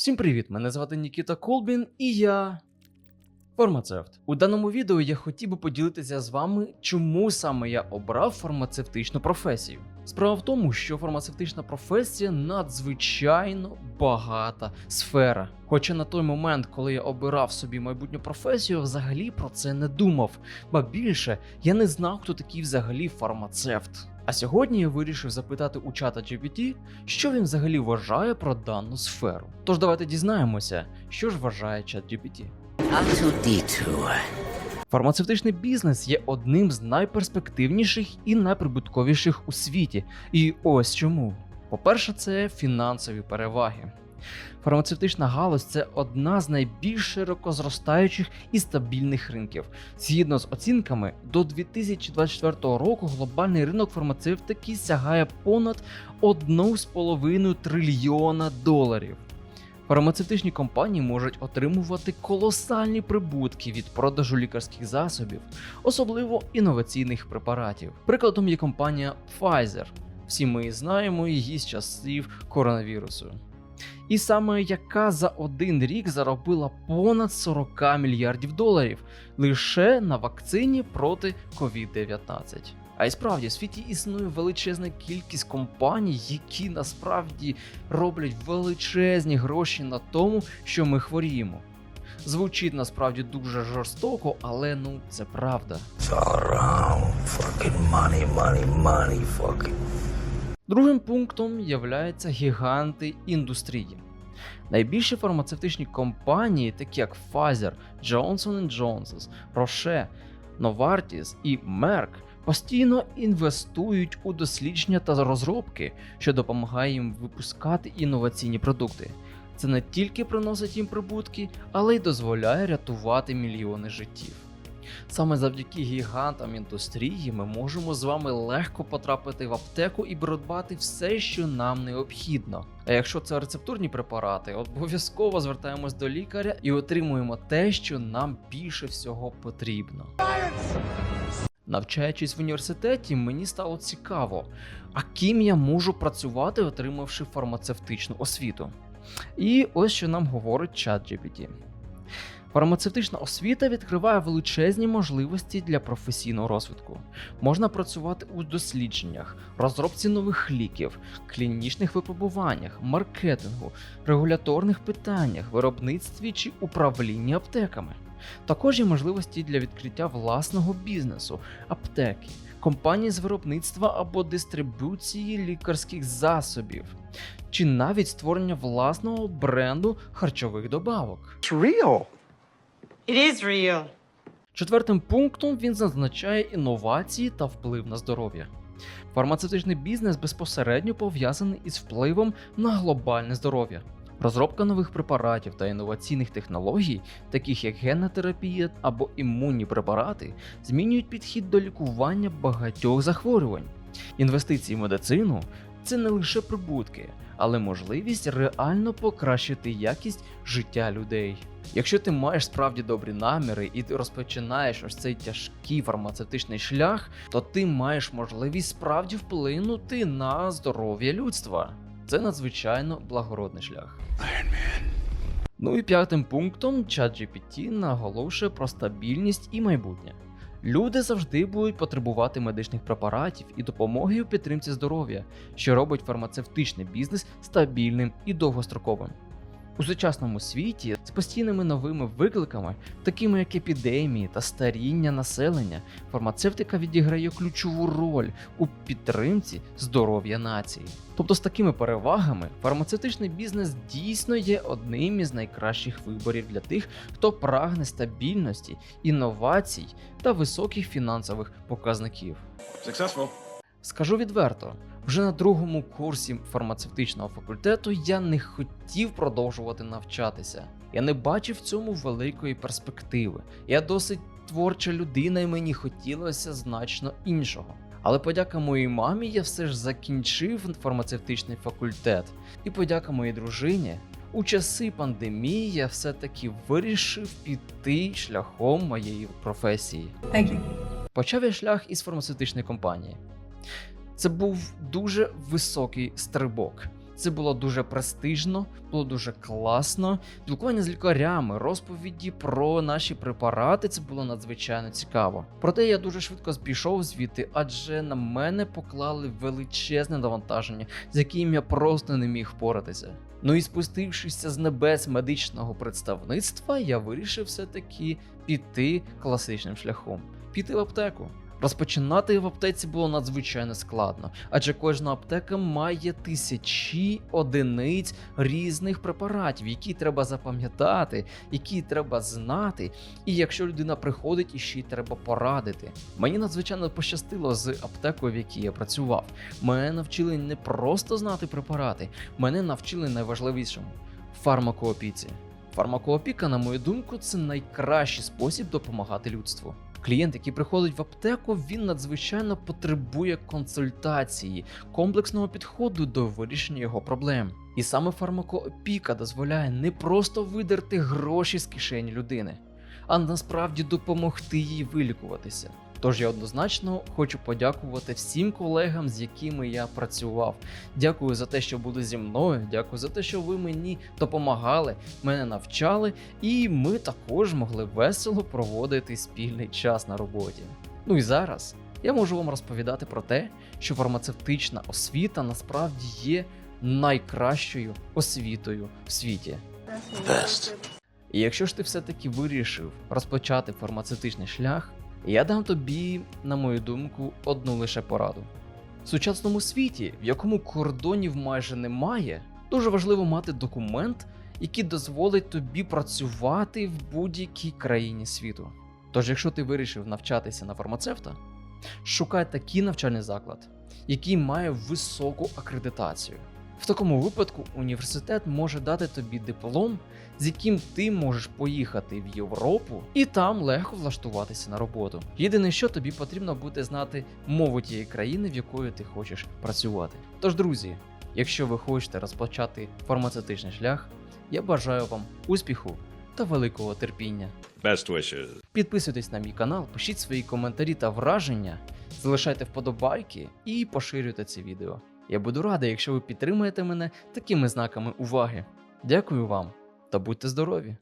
Всім привіт! Мене звати Нікіта Колбін і я. Фармацевт. У даному відео я хотів би поділитися з вами, чому саме я обрав фармацевтичну професію. Справа в тому, що фармацевтична професія надзвичайно багата сфера. Хоча на той момент, коли я обирав собі майбутню професію, взагалі про це не думав. Ба більше я не знав, хто такий взагалі фармацевт. А сьогодні я вирішив запитати у чата GPT, що він взагалі вважає про дану сферу. Тож давайте дізнаємося, що ж вважає чат GPT. Фармацевтичний бізнес є одним з найперспективніших і найприбутковіших у світі. І ось чому. По-перше, це фінансові переваги. Фармацевтична галузь це одна з найбільш широко зростаючих і стабільних ринків. Згідно з оцінками, до 2024 року глобальний ринок фармацевтики сягає понад 1,5 трильйона доларів. Фармацевтичні компанії можуть отримувати колосальні прибутки від продажу лікарських засобів, особливо інноваційних препаратів. Прикладом є компанія Pfizer. Всі ми знаємо її з часів коронавірусу. І саме яка за один рік заробила понад 40 мільярдів доларів лише на вакцині проти COVID-19. А й справді в світі існує величезна кількість компаній, які насправді роблять величезні гроші на тому, що ми хворіємо. Звучить насправді дуже жорстоко, але ну це правда. It's all around. Fucking money, money, money, fucking. Другим пунктом являються гіганти індустрії. Найбільші фармацевтичні компанії, такі як Pfizer, Johnson Johnson, Roche, Novartis і Merck, постійно інвестують у дослідження та розробки, що допомагає їм випускати інноваційні продукти. Це не тільки приносить їм прибутки, але й дозволяє рятувати мільйони життів. Саме завдяки гігантам індустрії ми можемо з вами легко потрапити в аптеку і придбати все, що нам необхідно. А якщо це рецептурні препарати, обов'язково звертаємось до лікаря і отримуємо те, що нам більше всього потрібно. Навчаючись в університеті, мені стало цікаво, а ким я можу працювати, отримавши фармацевтичну освіту. І ось що нам говорить чат GPT. Фармацевтична освіта відкриває величезні можливості для професійного розвитку. Можна працювати у дослідженнях, розробці нових ліків, клінічних випробуваннях, маркетингу, регуляторних питаннях, виробництві чи управлінні аптеками. Також є можливості для відкриття власного бізнесу, аптеки, компанії з виробництва або дистрибуції лікарських засобів, чи навіть створення власного бренду харчових добавок. Real. It is real. Четвертим пунктом він зазначає інновації та вплив на здоров'я. Фармацевтичний бізнес безпосередньо пов'язаний із впливом на глобальне здоров'я. Розробка нових препаратів та інноваційних технологій, таких як генна терапія або імунні препарати, змінюють підхід до лікування багатьох захворювань. Інвестиції в медицину це не лише прибутки, але можливість реально покращити якість життя людей. Якщо ти маєш справді добрі наміри і ти розпочинаєш ось цей тяжкий фармацевтичний шлях, то ти маєш можливість справді вплинути на здоров'я людства. Це надзвичайно благородний шлях. Ну і п'ятим пунктом ChatGPT наголошує про стабільність і майбутнє. Люди завжди будуть потребувати медичних препаратів і допомоги у підтримці здоров'я, що робить фармацевтичний бізнес стабільним і довгостроковим. У сучасному світі з постійними новими викликами, такими як епідемії та старіння населення, фармацевтика відіграє ключову роль у підтримці здоров'я нації. Тобто, з такими перевагами, фармацевтичний бізнес дійсно є одним із найкращих виборів для тих, хто прагне стабільності, інновацій та високих фінансових показників. Successful. Скажу відверто, вже на другому курсі фармацевтичного факультету я не хотів продовжувати навчатися. Я не бачив в цьому великої перспективи. Я досить творча людина, і мені хотілося значно іншого. Але подяка моїй мамі я все ж закінчив фармацевтичний факультет. І подяка моїй дружині. У часи пандемії я все-таки вирішив піти шляхом моєї професії. Thank you. Почав я шлях із фармацевтичної компанії. Це був дуже високий стрибок. Це було дуже престижно, було дуже класно. Спілкування з лікарями, розповіді про наші препарати. Це було надзвичайно цікаво. Проте я дуже швидко пішов звідти, адже на мене поклали величезне навантаження, з яким я просто не міг впоратися. Ну і спустившися з небес медичного представництва, я вирішив все-таки піти класичним шляхом, піти в аптеку. Розпочинати в аптеці було надзвичайно складно, адже кожна аптека має тисячі одиниць різних препаратів, які треба запам'ятати, які треба знати. І якщо людина приходить, і ще й треба порадити. Мені надзвичайно пощастило з аптекою, в якій я працював. Мене навчили не просто знати препарати, мене навчили найважливішому фармакоопіці. Фармакоопіка, на мою думку, це найкращий спосіб допомагати людству. Клієнт, який приходить в аптеку, він надзвичайно потребує консультації, комплексного підходу до вирішення його проблем. І саме фармакоопіка дозволяє не просто видерти гроші з кишені людини, а насправді допомогти їй вилікуватися. Тож я однозначно хочу подякувати всім колегам, з якими я працював. Дякую за те, що були зі мною. Дякую за те, що ви мені допомагали, мене навчали, і ми також могли весело проводити спільний час на роботі. Ну і зараз я можу вам розповідати про те, що фармацевтична освіта насправді є найкращою освітою в світі. Best. І якщо ж ти все-таки вирішив розпочати фармацевтичний шлях, я дам тобі, на мою думку, одну лише пораду. В сучасному світі, в якому кордонів майже немає, дуже важливо мати документ, який дозволить тобі працювати в будь-якій країні світу. Тож, якщо ти вирішив навчатися на фармацевта, шукай такий навчальний заклад, який має високу акредитацію. В такому випадку університет може дати тобі диплом, з яким ти можеш поїхати в Європу і там легко влаштуватися на роботу. Єдине, що тобі потрібно буде знати мову тієї країни, в якої ти хочеш працювати. Тож, друзі, якщо ви хочете розпочати фармацевтичний шлях, я бажаю вам успіху та великого терпіння. Best wishes. Підписуйтесь на мій канал, пишіть свої коментарі та враження, залишайте вподобайки і поширюйте це відео. Я буду радий, якщо ви підтримаєте мене такими знаками уваги. Дякую вам та будьте здорові!